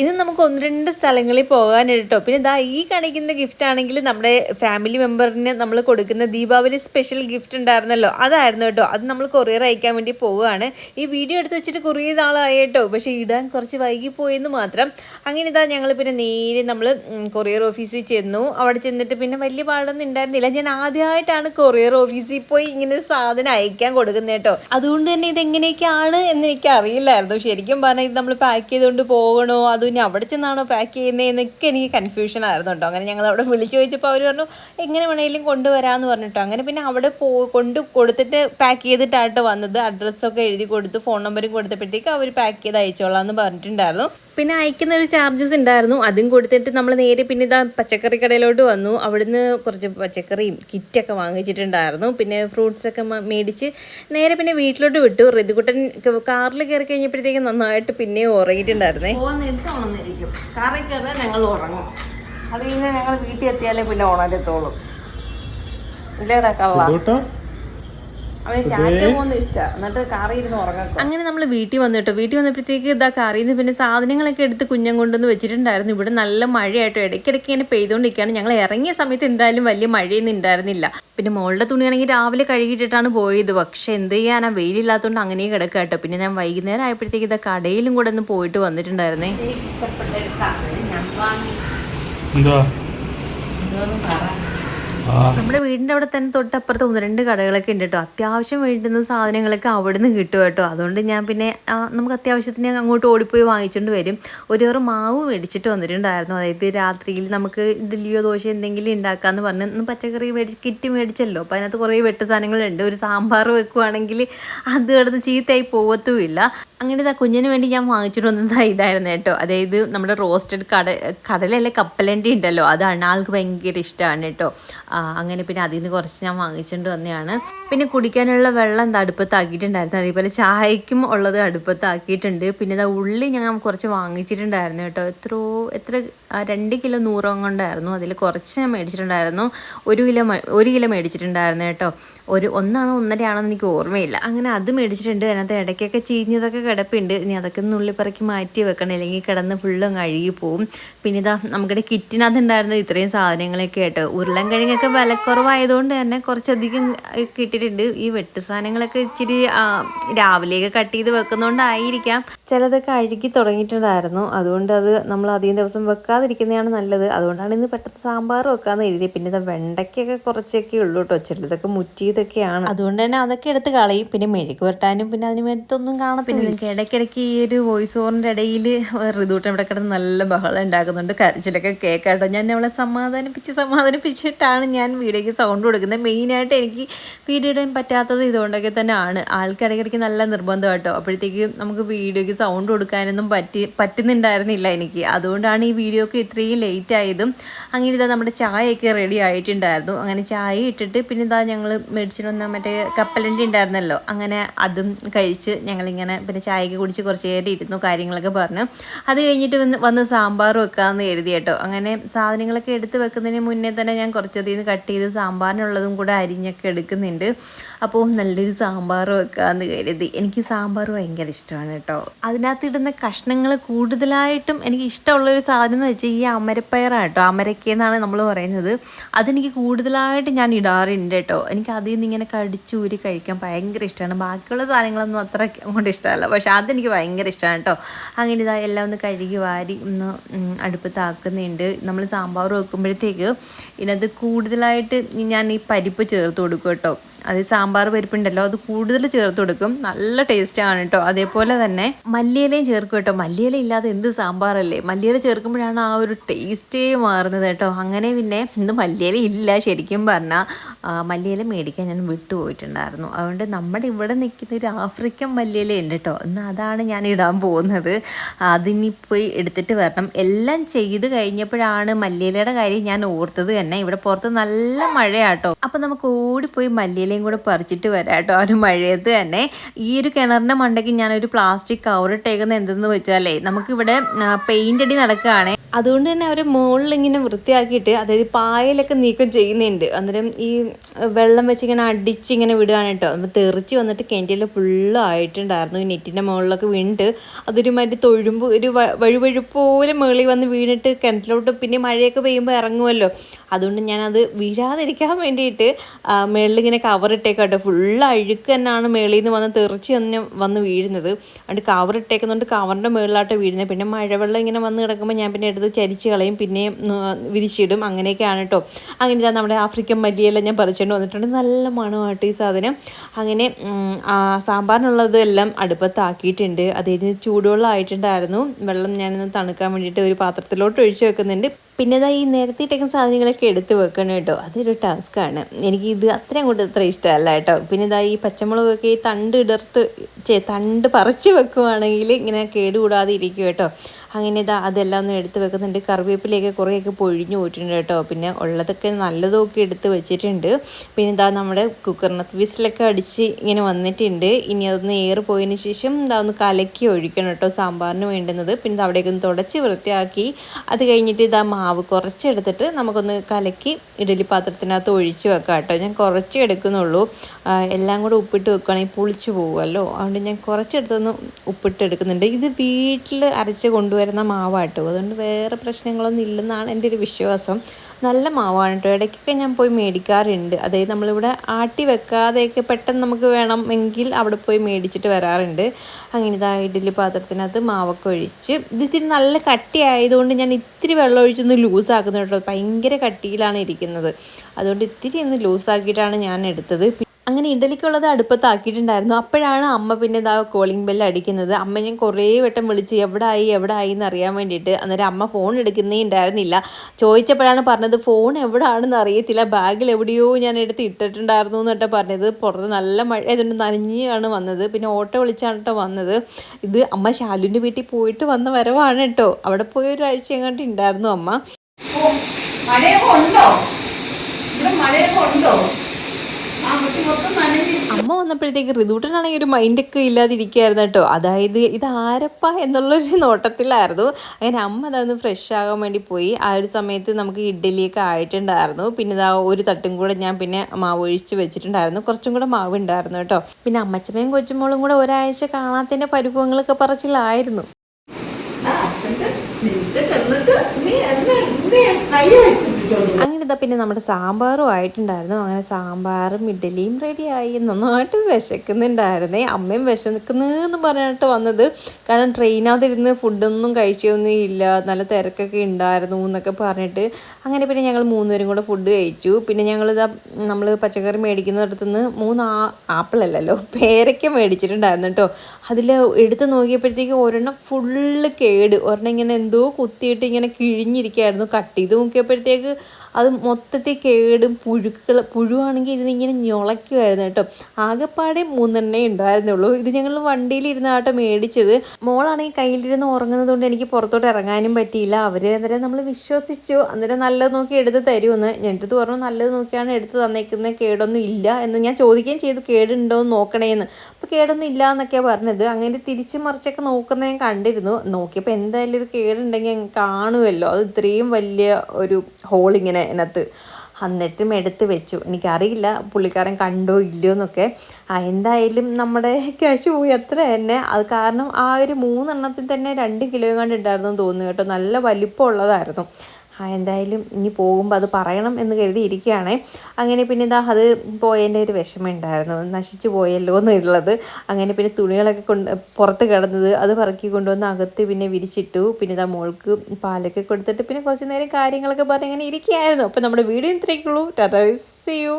ഇന്ന് നമുക്ക് ഒന്ന് രണ്ട് സ്ഥലങ്ങളിൽ പോകാനുണ്ട് കേട്ടോ പിന്നെ ഇതാ ഈ കാണിക്കുന്ന ഗിഫ്റ്റ് ആണെങ്കിൽ നമ്മുടെ ഫാമിലി മെമ്പറിന് നമ്മൾ കൊടുക്കുന്ന ദീപാവലി സ്പെഷ്യൽ ഗിഫ്റ്റ് ഉണ്ടായിരുന്നല്ലോ. അതായിരുന്നു കേട്ടോ. അത് നമ്മൾ കൊറിയർ അയക്കാൻ വേണ്ടി പോവുകയാണ്. ഈ വീഡിയോ എടുത്ത് വെച്ചിട്ട് കുറേ നാളായി കേട്ടോ. പക്ഷേ ഇടാൻ കുറച്ച് വൈകി പോയെന്ന് മാത്രം. അങ്ങനെ ഇതാ ഞങ്ങൾ പിന്നെ നേരെ നമ്മൾ കൊറിയർ ഓഫീസിൽ ചെന്നു. അവിടെ ചെന്നിട്ട് പിന്നെ വലിയ പാടൊന്നും ഉണ്ടായിരുന്നില്ല. ഞാൻ ആദ്യമായിട്ടാണ് കൊറിയർ ഓഫീസിൽ പോയി ഇങ്ങനെ ഒരു സാധനം അയക്കാൻ കൊടുക്കുന്നത് കേട്ടോ. അതുകൊണ്ട് തന്നെ ഇതെങ്ങനെയൊക്കെയാണ് എന്ന് എനിക്ക് അറിയില്ലായിരുന്നു ശരിക്കും പറഞ്ഞാൽ ഇത് നമ്മൾ പാക്ക് ചെയ്തുകൊണ്ട് പോകണോ? അതോ ഇനി അവിടെ ചെന്നാണോ പാക്ക് ചെയ്യുന്നതെന്നൊക്കെ എനിക്ക് കൺഫ്യൂഷൻ ആയിരുന്നു കേട്ടോ അങ്ങനെ ഞങ്ങൾ അവിടെ വിളിച്ചു ചോദിച്ചപ്പോൾ അവർ പറഞ്ഞു എങ്ങനെ വേണമെങ്കിലും കൊണ്ടുവരാമെന്ന് പറഞ്ഞിട്ടോ. അങ്ങനെ പിന്നെ അവിടെ പോ കൊണ്ട് കൊടുത്തിട്ട് പാക്ക് ചെയ്തിട്ടായിട്ട് വന്നത്. അഡ്രസ്സൊക്കെ എഴുതി കൊടുത്ത് ഫോൺ നമ്പറും കൊടുത്തപ്പോഴത്തേക്ക് അവർ പാക്ക് ചെയ്ത് അയച്ചോളാം എന്ന് പറഞ്ഞിട്ടുണ്ടായിരുന്നു. പിന്നെ അയക്കുന്ന ഒരു ചാർജസ് ഉണ്ടായിരുന്നു അതും കൊടുത്തിട്ട് നമ്മൾ നേരെ പിന്നെ ഇതാ പച്ചക്കറി കടയിലോട്ട് വന്നു. അവിടുന്ന് കുറച്ച് പച്ചക്കറിയും കിറ്റൊക്കെ വാങ്ങിച്ചിട്ടുണ്ടായിരുന്നു. പിന്നെ ഫ്രൂട്ട്സൊക്കെ മേടിച്ച് നേരെ പിന്നെ വീട്ടിലോട്ട് വിട്ടു. ഋതുകുട്ടൻ കാറിൽ കയറി കഴിഞ്ഞപ്പോഴത്തേക്ക് നന്നായിട്ട് പിന്നെ ഉറങ്ങിയിട്ടുണ്ടായിരുന്നേ. കാറിൽ കയറാൻ ഞങ്ങൾ ഉറങ്ങും. അത് കഴിഞ്ഞാൽ ഞങ്ങൾ വീട്ടിൽ എത്തിയാലേ പിന്നെ ഉണരത്തോളും ഇല്ലേടാ കള്ള. അങ്ങനെ നമ്മൾ വീട്ടിൽ വന്നിട്ടോ വീട്ടിൽ വന്നപ്പോഴത്തേക്ക് ഇതാ കാറിൽ നിന്ന് പിന്നെ സാധനങ്ങളൊക്കെ എടുത്ത് കുഞ്ഞം കൊണ്ടുവന്ന് വെച്ചിട്ടുണ്ടായിരുന്നു. ഇവിടെ നല്ല മഴയായിട്ടോ ഇടയ്ക്കിടയ്ക്ക് ഇങ്ങനെ പെയ്തുകൊണ്ടിരിക്കുകയാണ് ഞങ്ങൾ ഇറങ്ങിയ സമയത്ത് എന്തായാലും വലിയ മഴയൊന്നും ഉണ്ടായിരുന്നില്ല പിന്നെ മോളുടെ തുണിയാണെങ്കിൽ രാവിലെ കഴുകിയിട്ടിട്ടാണ് പോയത്. പക്ഷെ എന്ത് ചെയ്യാനാ? വെയിലില്ലാത്തതുകൊണ്ട് അങ്ങനെ കിടക്കുക കേട്ടോ. പിന്നെ ഞാൻ വൈകുന്നേരം ആയപ്പോഴത്തേക്ക് ഇതാ കടയിലും കൂടെ ഒന്ന് പോയിട്ട് വന്നിട്ടുണ്ടായിരുന്നേ. എന്തുവാ? ആ നമ്മുടെ വീടിന്റെ അവിടെ തന്നെ തൊട്ടപ്പുറത്ത് ഒന്ന് രണ്ട് കടകളൊക്കെ ഉണ്ട് കേട്ടോ. അത്യാവശ്യം വേണ്ടുന്ന സാധനങ്ങളൊക്കെ അവിടെ നിന്ന് കിട്ടും കേട്ടോ. അതുകൊണ്ട് ഞാൻ പിന്നെ നമുക്ക് അത്യാവശ്യത്തിന് അങ്ങോട്ട് ഓടിപ്പോയി വാങ്ങിച്ചുകൊണ്ട് വരും. ഒരു ഒരു മാവ് മേടിച്ചിട്ട് വന്നിട്ടുണ്ടായിരുന്നു. അതായത് രാത്രിയിൽ നമുക്ക് ഇഡ്ഡലിയോ ദോശ എന്തെങ്കിലും ഉണ്ടാക്കാമെന്ന് പറഞ്ഞ് പച്ചക്കറി മേടിച്ച് കിറ്റ് മേടിച്ചല്ലോ. അപ്പോൾ അതിനകത്ത് കുറേ വെട്ട സാധനങ്ങളുണ്ട്. ഒരു സാമ്പാർ വെക്കുവാണെങ്കിൽ അത് കിടന്ന് ചീത്തയായി പോവത്തുമില്ല. അങ്ങനെ ഇതാ കുഞ്ഞിന് വേണ്ടി ഞാൻ വാങ്ങിച്ചിട്ട് വന്നത് ഇതായിരുന്നു കേട്ടോ. അതായത് നമ്മുടെ റോസ്റ്റഡ് കട കടലല്ല കപ്പലണ്ടി ഉണ്ടല്ലോ. അതാണ് ആൾക്ക് ഭയങ്കര ഇഷ്ടമാണ് കേട്ടോ. അങ്ങനെ പിന്നെ അതിൽ നിന്ന് കുറച്ച് ഞാൻ വാങ്ങിച്ചുകൊണ്ട് വന്നതാണ് പിന്നെ കുടിക്കാനുള്ള വെള്ളം എന്താ അടുപ്പത്താക്കിയിട്ടുണ്ടായിരുന്നു. അതേപോലെ ചായക്കും ഉള്ളത് അടുപ്പത്താക്കിയിട്ടുണ്ട്. പിന്നെ ഇതാ ഉള്ളി ഞാൻ കുറച്ച് വാങ്ങിച്ചിട്ടുണ്ടായിരുന്നു കേട്ടോ. എത്രയോ എത്ര രണ്ട് കിലോ നൂറോ കൊണ്ടായിരുന്നു. അതിൽ കുറച്ച് ഞാൻ മേടിച്ചിട്ടുണ്ടായിരുന്നു. ഒരു കിലോ ഒരു കിലോ മേടിച്ചിട്ടുണ്ടായിരുന്നു കേട്ടോ. ഒരു ഒന്നാണോ ഒന്നരയാണോ എന്ന് എനിക്ക് ഓർമ്മയില്ല. അങ്ങനെ അത് മേടിച്ചിട്ടുണ്ട്. അതിനകത്ത് ഇടയ്ക്കൊക്കെ ചീഞ്ഞതൊക്കെ കിടപ്പുണ്ട്. ഇനി അതൊക്കെ നുള്ളിപ്പറക്കി മാറ്റി വെക്കണം. അല്ലെങ്കിൽ കിടന്ന് ഫുള്ളും കഴുകി പോവും പിന്നെ ഇതാ നമ്മുടെ കിറ്റിനകത്ത് ഉണ്ടായിരുന്നത് ഇത്രയും സാധനങ്ങളൊക്കെ ആയിട്ട് ഉരുളൻ കിഴങ്ങൊക്കെ വിലക്കുറവായതുകൊണ്ട് തന്നെ കുറച്ചധികം കിട്ടിയിട്ടുണ്ട്. ഈ വെട്ട് സാധനങ്ങളൊക്കെ ഇച്ചിരി രാവിലെയൊക്കെ കട്ട് ചെയ്ത് വെക്കുന്നതുകൊണ്ടായിരിക്കാം ചിലതൊക്കെ അഴുകി തുടങ്ങിയിട്ടുണ്ടായിരുന്നു. അതുകൊണ്ട് അത് നമ്മൾ അധികം ദിവസം വെക്കാതിരിക്കുന്നതാണ് നല്ലത്. അതുകൊണ്ടാണ് ഇന്ന് പെട്ടെന്ന് സാമ്പാർ വെക്കാമെന്ന് എഴുതി പിന്നെ ഇത് വെണ്ടയ്ക്കൊക്കെ കുറച്ചൊക്കെ ഉള്ളൂ കേട്ടോ. ചിലതൊക്കെ മുറ്റിയതൊക്കെയാണ്. അതുകൊണ്ട് തന്നെ അതൊക്കെ എടുത്ത് കളയും. പിന്നെ മെഴുക്ക് പുരട്ടാനും പിന്നെ അതിന് വേണ്ടിയിട്ടൊന്നും നിങ്ങൾക്ക് ഇടയ്ക്കിടയ്ക്ക് ഈ ഒരു വോയിസ് ഓവറിന്റെ ഇടയിൽ റിതൂട്ടം ഇവിടെ കിടന്ന് നല്ല ബഹളം ഉണ്ടാക്കുന്നുണ്ട്. കരച്ചിലൊക്കെ കേൾക്കാട്ടോ. ഞാൻ അവളെ സമാധാനിപ്പിച്ച് സമാധാനിപ്പിച്ചിട്ടാണ് ഞാൻ വീഡിയോയ്ക്ക് സൗണ്ട് കൊടുക്കുന്നത്. മെയിനായിട്ട് എനിക്ക് വീഡിയോ ഇടാൻ പറ്റാത്തത് ഇതുകൊണ്ടൊക്കെ തന്നെ ആണ് ആൾക്ക് ഇടയ്ക്കിടയ്ക്ക് നല്ല നിർബന്ധം കേട്ടോ അപ്പോഴത്തേക്ക് നമുക്ക് വീഡിയോയ്ക്ക് സൗണ്ട് കൊടുക്കാനൊന്നും പറ്റി പറ്റുന്നുണ്ടായിരുന്നില്ല എനിക്ക്. അതുകൊണ്ടാണ് ഈ വീഡിയോക്ക് ഇത്രയും ലേറ്റ് ആയതും അങ്ങനെ ഇതാ നമ്മുടെ ചായയൊക്കെ റെഡി ആയിട്ടുണ്ടായിരുന്നു. അങ്ങനെ ചായ ഇട്ടിട്ട് പിന്നെ ഇതാ ഞങ്ങൾ മേടിച്ചിട്ട് വന്ന മറ്റേ കപ്പലണ്ടി ഉണ്ടായിരുന്നല്ലോ. അങ്ങനെ അതും കഴിച്ച് ഞങ്ങളിങ്ങനെ പിന്നെ ചായയൊക്കെ കുടിച്ച് കുറച്ച് നേരം ഇരുന്നു കാര്യങ്ങളൊക്കെ പറഞ്ഞു. അത് കഴിഞ്ഞിട്ട് വന്ന് വന്ന് സാമ്പാർ വെക്കാമെന്ന് കരുതി കേട്ടോ അങ്ങനെ സാധനങ്ങളൊക്കെ എടുത്ത് വെക്കുന്നതിന് മുന്നേ തന്നെ ഞാൻ കുറച്ചതിൽ കട്ട് ചെയ്ത് സാമ്പാറിനുള്ളതും കൂടെ അരിഞ്ഞൊക്കെ എടുക്കുന്നുണ്ട്. അപ്പോൾ നല്ലൊരു സാമ്പാർ വെക്കാമെന്ന് കരുതി. എനിക്ക് സാമ്പാർ ഭയങ്കര ഇഷ്ടമാണ് കേട്ടോ. അതിനകത്ത് ഇടുന്ന കഷ്ണങ്ങൾ കൂടുതലായിട്ടും എനിക്ക് ഇഷ്ടമുള്ളൊരു സാധനം എന്ന് വെച്ചാൽ ഈ അമരപ്പയറാണ് കേട്ടോ. അമരക്ക എന്നാണ് നമ്മൾ പറയുന്നത്. അതെനിക്ക് കൂടുതലായിട്ട് ഞാൻ ഇടാറുണ്ട് കേട്ടോ. എനിക്ക് അതിൽ നിന്ന് ഇങ്ങനെ കടിച്ചൂരി കഴിക്കാൻ ഭയങ്കര ഇഷ്ടമാണ്. ബാക്കിയുള്ള സാധനങ്ങളൊന്നും അത്ര അങ്ങോട്ട് ഇഷ്ടമല്ല. പക്ഷേ അതെനിക്ക് ഭയങ്കര ഇഷ്ടമാണ് കേട്ടോ. അങ്ങനെ ഇതാ എല്ലാം ഒന്ന് കഴുകി വാരി ഒന്ന് അടുപ്പത്താക്കുന്നുണ്ട്. നമ്മൾ സാമ്പാർ വെക്കുമ്പോഴത്തേക്ക് ഇതിനകത്ത് കൂടുതലായിട്ട് ഞാൻ ഈ പരിപ്പ് ചേർത്ത് കൊടുക്കും കേട്ടോ. അത് സാമ്പാർ പരിപ്പുണ്ടല്ലോ അത് കൂടുതൽ ചേർത്ത് കൊടുക്കും. നല്ല ടേസ്റ്റാണ് കേട്ടോ. അതേപോലെ തന്നെ മല്ലിയിലയും ചേർക്കും കേട്ടോ. മല്ലിയില ഇല്ലാതെ എന്ത് സാമ്പാറല്ലേ? മല്ലിയില ചേർക്കുമ്പോഴാണ് ആ ഒരു ടേസ്റ്റേ മാറുന്നത് കേട്ടോ. അങ്ങനെ പിന്നെ ഇന്ന് മല്ലിയില ഇല്ല ശരിക്കും പറഞ്ഞാൽ മല്ലിയില മേടിക്കാൻ ഞാൻ വിട്ടുപോയിട്ടുണ്ടായിരുന്നു. അതുകൊണ്ട് നമ്മുടെ ഇവിടെ നിൽക്കുന്ന ഒരു ആഫ്രിക്കൻ മല്ലിയില ഉണ്ട് കേട്ടോ. ഇന്ന് അതാണ് ഞാൻ ഇടാൻ പോകുന്നത്. അതിനി പോയി എടുത്തിട്ട് വരണം. എല്ലാം ചെയ്ത് കഴിഞ്ഞപ്പോഴാണ് മല്ലിയിലയുടെ കാര്യം ഞാൻ ഓർത്തത് തന്നെ. ഇവിടെ പുറത്ത് നല്ല മഴയാട്ടോ അപ്പം നമുക്ക് ഓടിപ്പോയി മല്ലിയിലയും കൂടെ പറിച്ചിട്ട് വരാം കേട്ടോ ആ ഒരു മഴയത്ത് തന്നെ ഈ ഒരു കിണറിന്റെ മണ്ടയ്ക്ക് ഞാനൊരു പ്ലാസ്റ്റിക് കവർ ഇട്ടേക്കുന്നത് എന്തെന്ന് വെച്ചാലേ നമുക്കിവിടെ പെയിന്റ് അടി നടക്കുകയാണേ അതുകൊണ്ട് തന്നെ അവർ മുകളിൽ ഇങ്ങനെ വൃത്തിയാക്കിയിട്ട് അതായത് പായലൊക്കെ നീക്കം ചെയ്യുന്നുണ്ട്. അന്നേരം ഈ വെള്ളം വെച്ച് ഇങ്ങനെ അടിച്ച് ഇങ്ങനെ വിടുകയാണ് കേട്ടോ. അപ്പോൾ തെറിച്ച് വന്നിട്ട് കിണറ്റിൽ ഫുള്ള് ആയിട്ടുണ്ടായിരുന്നു. ഈ നെറ്റിന്റെ മുകളിലൊക്കെ വീണിട്ട് അതൊരു മാതിരി തൊഴുമ്പ് ഒരു വഴുവഴു പോലെ മുകളിൽ വന്ന് വീണിട്ട് കിണറ്റിലോട്ട് പിന്നെ മഴയൊക്കെ പെയ്യുമ്പോൾ ഇറങ്ങുമല്ലോ അതുകൊണ്ട് ഞാനത് വീഴാതിരിക്കാൻ വേണ്ടിയിട്ട് ആ, കവറിട്ടേക്കാട്ടോ. ഫുള്ള് അഴുക്ക് തന്നെയാണ് മേളിൽ നിന്ന് വന്ന് തെറിച്ച് തന്നെ വന്ന് വീഴുന്നത്. അതുകൊണ്ട് കവറിട്ടേക്കുന്നതുകൊണ്ട് കവറിന്റെ മേളിലാട്ടോ വീഴുന്നത്. പിന്നെ മഴവെള്ളം ഇങ്ങനെ വന്ന് കിടക്കുമ്പോൾ ഞാൻ പിന്നെ എടുത്ത് ചരിച്ച് കളയും പിന്നെ വിരിച്ചിടും. അങ്ങനെയൊക്കെയാണ് കേട്ടോ അങ്ങനെ ഇതാ നമ്മുടെ ആഫ്രിക്കൻ മല്ലിയെല്ലാം ഞാൻ പറിച്ചുകൊണ്ട് വന്നിട്ടുണ്ട്. നല്ല മണമാട്ടോ ഈ സാധനം. അങ്ങനെ ഉം, ആ, സാമ്പാറിനുള്ളത് എല്ലാം അടുപ്പത്താക്കിയിട്ടുണ്ട്. അതിന് ചൂടുവെള്ളം ആയിട്ടുണ്ടായിരുന്നു വെള്ളം ഞാനിന്ന് തണുക്കാൻ വേണ്ടിയിട്ട് ഒരു പാത്രത്തിലോട്ട് ഒഴിച്ച് വെക്കുന്നുണ്ട്. പിന്നെ ഇതാ ഈ നേരത്തെ ഇട്ടേക്കുന്ന സാധനങ്ങളൊക്കെ എടുത്ത് വെക്കണം കേട്ടോ. അതൊരു ടാസ്ക്കാണ് എനിക്ക് ഇത് അത്രയും കൂടുതൽ അത്ര ഇഷ്ടമല്ല കേട്ടോ. പിന്നെ ഇതാ ഈ പച്ചമുളകൊക്കെ ഈ തണ്ട് ഇടർത്ത് ചേ തണ്ട് പറിച്ച് വെക്കുവാണെങ്കിൽ ഇങ്ങനെ കേടുകൂടാതെ ഇരിക്കും കേട്ടോ. അങ്ങനെ ഇതാ അതെല്ലാം ഒന്ന് എടുത്ത് വെക്കുന്നുണ്ട്. കറിവേപ്പിലയൊക്കെ കുറേയൊക്കെ പൊഴിഞ്ഞു പോയിട്ടുണ്ട് കേട്ടോ. പിന്നെ ഉള്ളതൊക്കെ നല്ലതൊക്കെ എടുത്ത് വെച്ചിട്ടുണ്ട്. പിന്നെ ഇതാ നമ്മുടെ കുക്കറിനകത്ത് വിസിലൊക്കെ അടിച്ച് ഇങ്ങനെ വന്നിട്ടുണ്ട്. ഇനി അതൊന്ന് ഏറ് പോയതിന് ശേഷം ഇതാ ഒന്ന് കലക്കി ഒഴിക്കണം കേട്ടോ സാമ്പാറിന് വേണ്ടുന്നത്. പിന്നെ അവിടേക്കൊന്ന് തുടച്ച് വൃത്തിയാക്കി. അത് കഴിഞ്ഞിട്ട് ഇതാ കുറച്ചെടുത്തിട്ട് നമുക്കൊന്ന് കലക്കി ഇഡലി പാത്രത്തിനകത്ത് ഒഴിച്ച് വെക്കാം കേട്ടോ. ഞാൻ കുറച്ച് എടുക്കുന്നുള്ളൂ. എല്ലാം കൂടെ ഉപ്പിട്ട് വെക്കുകയാണെങ്കിൽ പുളിച്ച് പോകുമല്ലോ അതുകൊണ്ട് ഞാൻ കുറച്ചെടുത്തൊന്ന് ഉപ്പിട്ട് എടുക്കുന്നുണ്ട്. ഇത് വീട്ടിൽ അരച്ച് കൊണ്ടുവരുന്ന മാവാട്ടോ. അതുകൊണ്ട് വേറെ പ്രശ്നങ്ങളൊന്നും ഇല്ലെന്നാണ് എന്റെ ഒരു വിശ്വാസം. നല്ല മാവാണ് കേട്ടോ. ഇടയ്ക്കൊക്കെ ഞാൻ പോയി മേടിക്കാറുണ്ട്. അതായത് നമ്മളിവിടെ ആട്ടി വെക്കാതെയൊക്കെ പെട്ടെന്ന് നമുക്ക് വേണം എങ്കിൽ അവിടെ പോയി മേടിച്ചിട്ട് വരാറുണ്ട്. അങ്ങനെ ഇതാ ഇഡ്ഡലി പാത്രത്തിനകത്ത് മാവൊക്കെ ഒഴിച്ച്. ഇത് ഇച്ചിരി നല്ല കട്ടിയായതുകൊണ്ട് ഞാൻ ഇത്തിരി വെള്ളം ഒഴിച്ചൊന്ന് ലൂസാക്കുന്നു കേട്ടോ. ഭയങ്കര കട്ടിയിലാണ് ഇരിക്കുന്നത്. അതുകൊണ്ട് ഇത്തിരി ഒന്ന് ലൂസാക്കിയിട്ടാണ് ഞാൻ എടുത്തത്. അങ്ങനെ ഇഡലിക്കുള്ളത് അടുപ്പത്താക്കിയിട്ടുണ്ടായിരുന്നു. അപ്പോഴാണ് അമ്മ പിന്നെ ഇതാ കോളിംഗ് ബെല്ല് അടിക്കുന്നത്. അമ്മ ഞാൻ കുറേ വട്ടം വിളിച്ച് എവിടെ ആയി എവിടെ ആയി എന്ന് അറിയാൻ വേണ്ടിയിട്ട്. അന്നേരം അമ്മ ഫോൺ എടുക്കുന്നേ ഉണ്ടായിരുന്നില്ല. ചോദിച്ചപ്പോഴാണ് പറഞ്ഞത് ഫോൺ എവിടെ ആണെന്ന് അറിയത്തില്ല ബാഗിൽ എവിടെയോ ഞാൻ എടുത്ത് ഇട്ടിട്ടുണ്ടായിരുന്നു എന്നിട്ട് പറഞ്ഞത്. പുറത്ത് നല്ല മഴ ആയതുകൊണ്ട് നനഞ്ഞാണ് വന്നത്. പിന്നെ ഓട്ടോ വിളിച്ചാണ് കേട്ടോ വന്നത്. ഇത് അമ്മ ശാലുവിന്റെ വീട്ടിൽ പോയിട്ട് വന്ന വരവാണ് കേട്ടോ അവിടെ പോയി ഒരാഴ്ച എങ്ങാണ്ട് ഉണ്ടായിരുന്നു അമ്മ. മഴയൊക്കെ ഉണ്ടോ? ഇവിടെ മഴയൊക്കെ ഉണ്ടോ? അമ്മ വന്നപ്പോഴത്തേക്ക് റിതൂട്ടനാണെങ്കിൽ ഒരു മൈൻഡൊക്കെ ഇല്ലാതിരിക്കുകയായിരുന്നു കേട്ടോ. അതായത് ഇത് ആരപ്പ എന്നുള്ളൊരു നോട്ടത്തിലായിരുന്നു. അങ്ങനെ അമ്മ അതൊന്ന് ഫ്രഷ് ആകാൻ വേണ്ടി പോയി. ആ ഒരു സമയത്ത് നമുക്ക് ഇഡ്ഡലിയൊക്കെ ആയിട്ടുണ്ടായിരുന്നു. പിന്നെ ഇതാ ഒരു തട്ടും കൂടെ ഞാൻ പിന്നെ മാവ് ഒഴിച്ച് വെച്ചിട്ടുണ്ടായിരുന്നു. കുറച്ചും കൂടെ മാവ് ഉണ്ടായിരുന്നു കേട്ടോ. പിന്നെ അമ്മച്ചമ്മയും കൊച്ചുമോളും കൂടെ ഒരാഴ്ച കാണാത്തതിന്റെ പരിഭവങ്ങളൊക്കെ പറച്ചിലായിരുന്നു. അങ്ങനെ ഇതാ പിന്നെ നമ്മുടെ സാമ്പാറും ആയിട്ടുണ്ടായിരുന്നു. അങ്ങനെ സാമ്പാറും ഇഡ്ഡലിയും റെഡിയായി. നന്നായിട്ട് വിശക്കുന്നുണ്ടായിരുന്നേ. അമ്മയും വിശക്കുന്നതെന്ന് പറഞ്ഞിട്ട് വന്നത്. കാരണം ട്രെയിനകത്തിരുന്ന് ഫുഡൊന്നും കഴിച്ചൊന്നും ഇല്ല. നല്ല തിരക്കൊക്കെ ഉണ്ടായിരുന്നു എന്നൊക്കെ പറഞ്ഞിട്ട് അങ്ങനെ പിന്നെ ഞങ്ങൾ മൂന്നുപേരും കൂടെ ഫുഡ് കഴിച്ചു. പിന്നെ ഞങ്ങളിതാ നമ്മൾ പച്ചക്കറി മേടിക്കുന്നിടത്തു നിന്ന് മൂന്ന് ആ ആപ്പിളല്ലല്ലോ പേരയ്ക്ക മേടിച്ചിട്ടുണ്ടായിരുന്നു കേട്ടോ. അതിൽ എടുത്ത് നോക്കിയപ്പോഴത്തേക്ക് ഒരെണ്ണം ഫുള്ള് കേട്. ഒരെണ്ണം ഇങ്ങനെ എന്തോ കുത്തിയിട്ട് ഇങ്ങനെ കിഴിഞ്ഞിരിക്കുകയായിരുന്നു കട്ട് ചെയ്ത് നോക്കിയപ്പോഴത്തേക്ക് അത് മൊത്തത്തിൽ കേടും പുഴുക്കൾ പുഴുവാണെങ്കിൽ ഇരുന്ന് ഇങ്ങനെ ഞൊളയ്ക്കുമായിരുന്നു കേട്ടോ. ആകെപ്പാടെ മൂന്നെണ്ണേ ഉണ്ടായിരുന്നുള്ളൂ. ഇത് ഞങ്ങൾ വണ്ടിയിൽ ഇരുന്ന് ആട്ടോ മേടിച്ചത്. മോളാണെങ്കിൽ കയ്യിലിരുന്ന് ഉറങ്ങുന്നത് കൊണ്ട് എനിക്ക് പുറത്തോട്ട് ഇറങ്ങാനും പറ്റിയില്ല. അവർ അന്നേരം നമ്മൾ വിശ്വസിച്ചു. അന്നേരം നല്ലത് നോക്കി എടുത്ത് തരുമെന്ന്. ഞാൻ അടുത്ത് പറഞ്ഞു നല്ലത് നോക്കിയാണ് എടുത്ത് തന്നേക്കുന്നത് കേടൊന്നും ഇല്ല എന്ന് ഞാൻ ചോദിക്കുകയും ചെയ്തു. കേടുണ്ടോ എന്ന് നോക്കണേന്ന്. അപ്പോൾ കേടൊന്നും ഇല്ല എന്നൊക്കെയാണ് പറഞ്ഞത്. അങ്ങനെ തിരിച്ച് മറിച്ചൊക്കെ നോക്കുന്നത് ഞാൻ കണ്ടിരുന്നു. നോക്കിയപ്പോൾ എന്തായാലും ഇത് കേടുണ്ടെങ്കിൽ കാണുമല്ലോ. അത് ഇത്രയും വലിയ ഒരു ഹോൾ ഇങ്ങനെ അതിനകത്ത്. എന്നിട്ടും എടുത്ത് വെച്ചു. എനിക്കറിയില്ല പുള്ളിക്കാരൻ കണ്ടോ ഇല്ലയോ എന്നൊക്കെ. എന്തായാലും നമ്മുടെ ക്യാഷ് പോയി അത്ര തന്നെ. അത് കാരണം ആ ഒരു മൂന്നെണ്ണത്തിൽ തന്നെ രണ്ട് കിലോ കണ്ട് ഉണ്ടായിരുന്നു എന്ന് തോന്നുന്നു കേട്ടോ. നല്ല വലിപ്പമുള്ളതായിരുന്നു എന്തായാലും ഇനി പോകുമ്പോൾ അത് പറയണം എന്ന് കരുതി ഇരിക്കുകയാണേ അങ്ങനെ പിന്നെ ഇതാ അത് പോയതിന്റെ ഒരു വിഷമമുണ്ടായിരുന്നു. നശിച്ചു പോയല്ലോ എന്നുള്ളത്. അങ്ങനെ പിന്നെ തുണികളൊക്കെ കൊണ്ട് പുറത്ത് കിടന്നത് അത് പറക്കി കൊണ്ടുവന്ന് അകത്ത് പിന്നെ വിരിച്ചിട്ടു. പിന്നെ ഇതാ മോൾക്ക് പാലൊക്കെ കൊടുത്തിട്ട് പിന്നെ കുറച്ച് നേരം കാര്യങ്ങളൊക്കെ പറഞ്ഞ് അങ്ങനെ ഇരിക്കുകയായിരുന്നു. അപ്പോൾ നമ്മുടെ വീഡിയോ ഇത്രയൊക്കെ ഉള്ളൂ. Tata C U